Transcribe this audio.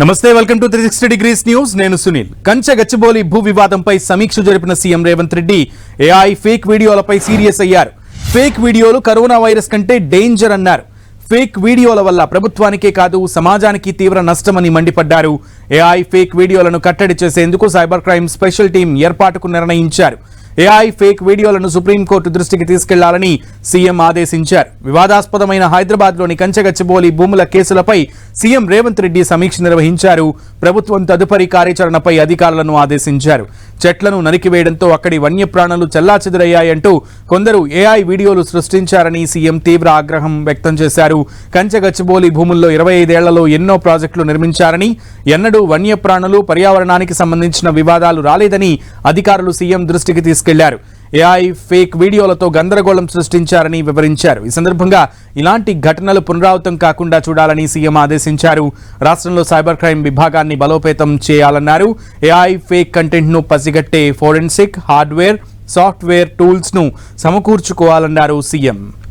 నమస్తే welcome to three sixty degrees news. నేను సునీల్. కంచె గచ్చిబౌలి భూ వివాదంపై సమీక్ష జరిపిన CM Revanth Reddy AI fake వీడియోలపై serious అయ్యారు. ఫేక్ వీడియోలు కరోనా వైరస్ కంటే డేంజర్ అన్నారు. ఫేక్ వీడియోల వల్ల ప్రభుత్వానికే కాదు సమాజానికి తీవ్ర నష్టమని మండిపడ్డారు. ఏఐ ఫేక్ వీడియోలను కట్టడి చేసేందుకు సైబర్ క్రైమ్ స్పెషల్ టీం ఏర్పాటుకు నిర్ణయించారు. ఏఐ ఫేక్ వీడియోలను సుప్రీంకోర్టు దృష్టికి తీసుకెళ్ళాలని సీఎం ఆదేశించారు. వివాదాస్పదమైన హైదరాబాద్లోని కంచగచ్చిబోలి భూముల కేసులపై సీఎం రేవంత్ రెడ్డి సమీక్ష నిర్వహించారు. ప్రభుత్వం తదుపరి కార్యాచరణపై అధికారులను ఆదేశించారు. చెట్లను నరికివేయడంతో అక్కడి వన్యప్రాణులు చెల్లాచెదురయ్యాయంటూ కొందరు ఏఐ వీడియోలు సృష్టించారని సీఎం తీవ్ర ఆగ్రహం వ్యక్తం చేశారు. కంచగచ్చిబోలి భూముల్లో ఇరవై ఐదేళ్ళలో ఎన్నో ప్రాజెక్టులు నిర్మించారని ఎన్నడూ వన్యప్రాణులు పర్యావరణానికి సంబంధించిన వివాదాలు రాలేదని అధికారులు సీఎం దృష్టికి తీసుకెళ్ళారు. ఏఐ ఫేక్ వీడియోలతో గందరగోళం సృష్టించారని వివరించారు. ఈ సందర్భంగా ఇలాంటి ఘటనలు పునరావృతం కాకుండా చూడాలని సీఎం ఆదేశించారు. రాష్ట్రంలో సైబర్ క్రైమ్ విభాగాన్ని బలోపేతం చేయాలన్నారు. ఏఐ ఫేక్ కంటెంట్ను పసిగట్టే ఫోరెన్సిక్ హార్డ్వేర్ సాఫ్ట్వేర్ టూల్స్ను సమకూర్చుకోవాలన్నారు సీఎం.